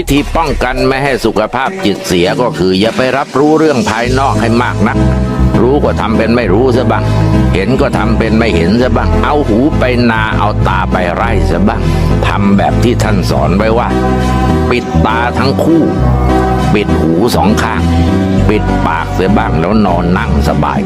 วิธีป้องกันไม่ให้สุขภาพจิตเสียก็คือ อย่าไปรับรู้เรื่องภายนอกให้มากนัก รู้ก็ทำเป็นไม่รู้ซะบ้าง เห็นก็ทำเป็นไม่เห็นซะบ้าง เอาหูไปนาเอาตาไปไร่ซะบ้างทำแบบที่ท่านสอนไว้ว่า ปิดตาทั้งคู่ ปิดหูสองข้าง ปิดปากเสียบ้างแล้วนอนนั่งสบาย